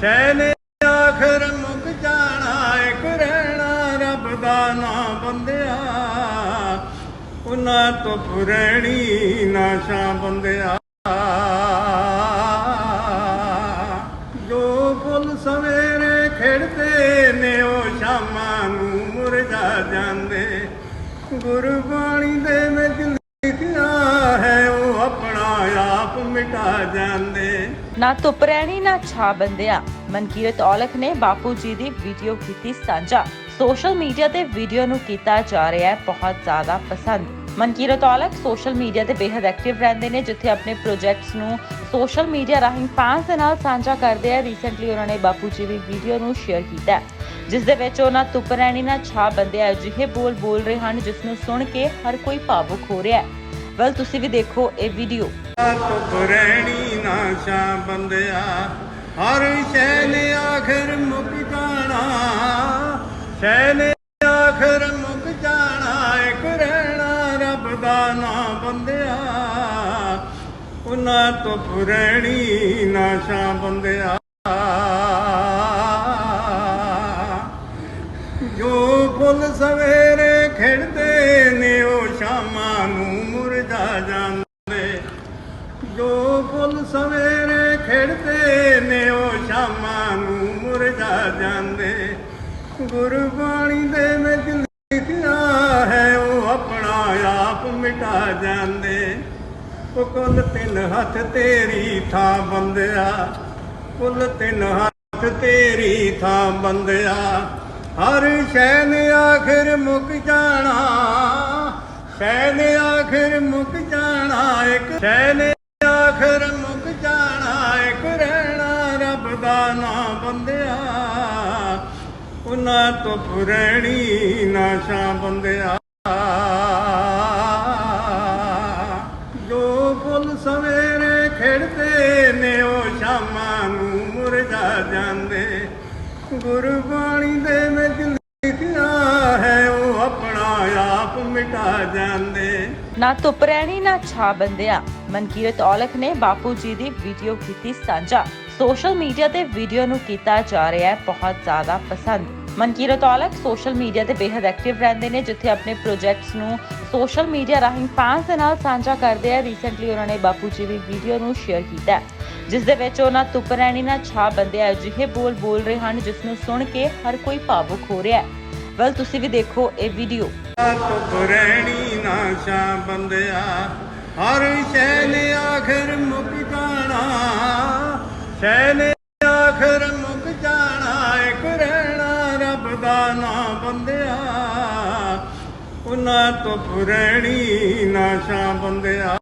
ਸ਼ੈਨ ਆਖਰ ਮੁਕ ਜਾਣਾ, ਇੱਕ ਰਹਿਣਾ ਰੱਬ ਦਾ ਨਾਮ ਬੰਦਿਆ। ਉਹਨਾਂ ਤੋਂ ਪੁਰਣੀ ਨਾਸ਼ਾ ਬੰਦਿਆ। ਜੋ ਫੁੱਲ ਸਵੇਰੇ ਖਿੜਦੇ ਨੇ, ਉਹ ਸ਼ਾਮਾਂ ਨੂੰ ਮੁਰਝਾ ਜਾਂਦੇ। ਗੁਰਬਾਣੀ ਦੇ ਵਿੱਚ ਲਿਖਿਆ ਹੈ, ਉਹ ਆਪਣਾ ਆਪ ਮਿਟਾ ਜਾਂਦੇ। ਨਾ ਧੁੱਪ ਰਹਿਣੀ ਨਾ ਛਾ ਬੰਦਿਆ। ਮਨਕੀਰਤ ਔਲਖ ਨੇ ਬਾਪੂ ਜੀ ਦੀ ਵੀਡੀਓ ਕੀਤੀ ਸਾਂਝਾ। ਸੋਸ਼ਲ ਮੀਡੀਆ ਤੇ ਵੀਡੀਓ ਨੂੰ ਕੀਤਾ ਜਾ ਰਿਹਾ ਹੈ ਬਹੁਤ ਜ਼ਿਆਦਾ ਪਸੰਦ। ਮਨਕੀਰਤ ਔਲਖ ਸੋਸ਼ਲ ਮੀਡੀਆ ਤੇ ਬੇहद ਐਕਟਿਵ ਰਹਿੰਦੇ ਨੇ ਜਿੱਥੇ ਆਪਣੇ ਪ੍ਰੋਜੈਕਟਸ ਨੂੰ ਸੋਸ਼ਲ ਮੀਡੀਆ ਰਾਹੀਂ ਫੈਨਸ ਦੇ ਨਾਲ ਸਾਂਝਾ ਕਰਦੇ ਆ। ਰੀਸੈਂਟਲੀ ਉਹਨਾਂ ਨੇ ਬਾਪੂ ਜੀ ਦੀ ਵੀਡੀਓ ਨੂੰ ਸ਼ੇਅਰ ਕੀਤਾ ਹੈ, ਜਿਸ ਦੇ ਵਿੱਚ ਉਹਨਾਂ ਧੁੱਪ ਰਹਿਣੀ ਨਾ ਛਾ ਬੰਦਿਆ ਅਜਿਹੇ ਬੋਲ ਬੋਲ ਰਹੇ ਹਨ ਜਿਸ ਨੂੰ ਸੁਣ ਕੇ ਹਰ ਕੋਈ ਭਾਵੁਕ ਹੋ ਰਿਹਾ ਹੈ। ਵੈਲ ਤੁਸੀਂ ਵੀ ਦੇਖੋ ਇਹ ਵੀਡੀਓ ਧੁੱਪ ਰਹਿਣੀ ਨਾ ਬੰਦਿਆ। ਹਰ ਸ਼ੈ ਨੇ ਆਖਰ ਮੁੱਕ ਜਾਣਾ। ਸ਼ੈ ਨੇ ਆਖਰ ਮੁੱਕ ਜਾਣਾ, ਇੱਕ ਰਹਿਣਾ ਰੱਬ ਦਾ ਨਾਮ ਬੰਦਿਆ। ਉਹਨਾਂ ਤੋਂ ਰਹਿਣੀ ਨਾਸ਼ਾ ਬੰਦਿਆ। ਜੋ ਫੁੱਲ ਸਵੇਰੇ ਖਿੜਦੇ ਨੇ, ਉਹ ਸ਼ਾਮਾਂ ਨੂੰ ਮੁਰਝਾ ਜਾਂਦੇ। ਜੋ ਫੁੱਲ ਸਵੇਰੇ ਖਿੜਦੇ ਨੇ, ਉਹ ਸ਼ਾਮਾਂ ਨੂੰ ਮੁਰਝਾ ਜਾਂਦੇ। ਗੁਰਬਾਣੀ ਦੇ ਵਿੱਚ ਲਿਖਿਆ ਹੈ, ਉਹ ਆਪਣਾ ਆਪ ਮਿਟਾ ਜਾਂਦੇ। ਉਹ ਕੁੱਲ ਤਿੰਨ ਹੱਥ ਤੇਰੀ ਥਾਂ ਬੰਦਿਆ। ਕੁੱਲ ਤਿੰਨ ਹੱਥ ਤੇਰੀ ਥਾਂ ਬੰਦਿਆ। ਹਰ ਸ਼ੈ ਨੇ ਆਖਿਰ ਮੁੱਕ ਜਾਣਾ ਸ਼ੈ ਨੇ ਆਖਿਰ ਮੁੱਕ ਜਾਣਾ, ਇੱਕ ਸ਼ੈ ਨੇ ਆਖਿਰ ਮੁੱਕ ਜਾਣਾ, ਇੱਕ ਰਹਿਣਾ ਰੱਬ ਦਾ ਨਾਮ ਬੰਦਿਆ। ਉਹਨਾਂ ਤੋਂ ਪੁਰਣੀ ਨਾਸ਼ਾ ਬੰਦਿਆ। ਜੋ ਫੁੱਲ ਸਵੇਰੇ ਖਿੜਦੇ ਨੇ, ਉਹ ਸ਼ਾਮਾਂ ਨੂੰ ਮੁਰਝਾ ਜਾਂਦੇ। ਗੁਰਬਾਣੀ ਦੇ ਵਿੱਚ ਉਹ ਆਪਣਾ ਆਪ ਮਿਟਾ ਜਾਂਦੇ। ਨਾ ਧੁੱਪ ਰਹਿਣੀ ਨਾ ਛਾ ਬੰਦਿਆ। ਮਨਕੀਰਤ ਔਲਖ ਨੇ ਬਾਪੂ ਜੀ ਦੀ ਵੀਡੀਓ ਕੀਤੀ ਸਾਂਝਾ। ਸੋਸ਼ਲ ਮੀਡੀਆ ਤੇ ਵੀਡੀਓ ਨੂੰ ਕੀਤਾ ਜਾ ਰਿਹਾ ਹੈ ਬਹੁਤ ਜ਼ਿਆਦਾ ਪਸੰਦ। ਮਨਕੀਰਤ ਔਲਖ ਸੋਸ਼ਲ ਮੀਡੀਆ ਤੇ ਬੇहद ਐਕਟਿਵ ਰਹਿੰਦੇ ਨੇ ਜਿੱਥੇ ਆਪਣੇ ਪ੍ਰੋਜੈਕਟਸ ਨੂੰ ਸੋਸ਼ਲ ਮੀਡੀਆ ਰਾਹੀਂ ਫੈਨਸ ਦੇ ਨਾਲ ਸਾਂਝਾ ਕਰਦੇ ਆ। ਰੀਸੈਂਟਲੀ ਉਹਨਾਂ ਨੇ ਬਾਪੂ ਜੀ ਦੀ ਵੀਡੀਓ ਨੂੰ ਸ਼ੇਅਰ ਕੀਤਾ ਹੈ, ਜਿਸ ਦੇ ਵਿੱਚ ਉਹਨਾਂ ਧੁੱਪ ਰਹਿਣੀ ਨਾ ਛਾ ਬੰਦਿਆ ਅਜਿਹੇ ਬੋਲ ਬੋਲ ਰਹੇ ਹਨ ਜਿਸ ਨੂੰ ਸੁਣ ਕੇ ਹਰ ਕੋਈ ਭਾਵੁਕ ਹੋ ਰਿਹਾ ਹੈ। ਵੈਲ ਤੁਸੀਂ ਵੀ ਦੇਖੋ ਇਹ ਵੀਡੀਓ ਧੁੱਪ ਰਹਿਣੀ ਨਾ ਸ਼ਾਂ ਬੰਦਿਆ ਹਰ ਸ਼ੈ ਨੇ ਆਖਰ ਮੁੱਕ ਜਾਣਾ ਸ਼ੈ ਆਖਰ ਮੁੱਕ ਜਾਣਾ, ਇੱਕ ਰਹਿਣਾ ਰੱਬ ਦਾ ਨਾਮ ਬੰਦਿਆ। ਉਹਨਾਂ ਤੋਂ ਰਹਿਣੀ ਨਾਸ਼ਾ ਬੰਦਿਆ।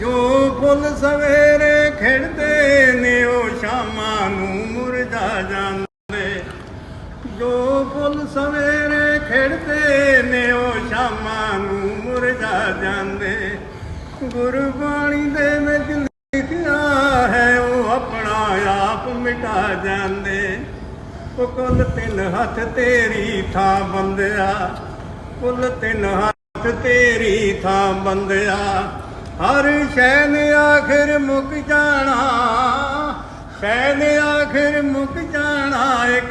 ਜੋ ਫੁੱਲ ਸਵੇਰੇ ਖਿੜਦੇ ਨੇ, ਉਹ ਸ਼ਾਮਾਂ ਨੂੰ ਮੁਰਝਾ ਜਾਂਦੇ। ਜੋ ਫੁੱਲ ਸਵੇਰੇ ਖਿੜਦੇ ਨੇ ਨੂੰ ਮੁਰਝਾ ਜਾਂਦੇ। ਗੁਰਬਾਣੀ ਦੇ ਵਿੱਚ ਲਿਖਿਆ ਹੈ, ਉਹ ਆਪਣਾ ਆਪ ਮਿਟਾ ਜਾਂਦੇ। ਉਹ ਕੁੱਲ ਤਿੰਨ ਹੱਥ ਤੇਰੀ ਥਾਂ ਬੰਦਿਆ। ਕੁੱਲ ਤਿੰਨ ਹੱਥ ਤੇਰੀ ਥਾਂ ਬੰਦਿਆ। ਹਰ ਸ਼ੈ ਨੇ ਆਖਿਰ ਮੁੱਕ ਜਾਣਾ ਸ਼ੈ ਨੇ ਆਖਿਰ ਮੁੱਕ ਜਾਣਾ, ਇੱਕ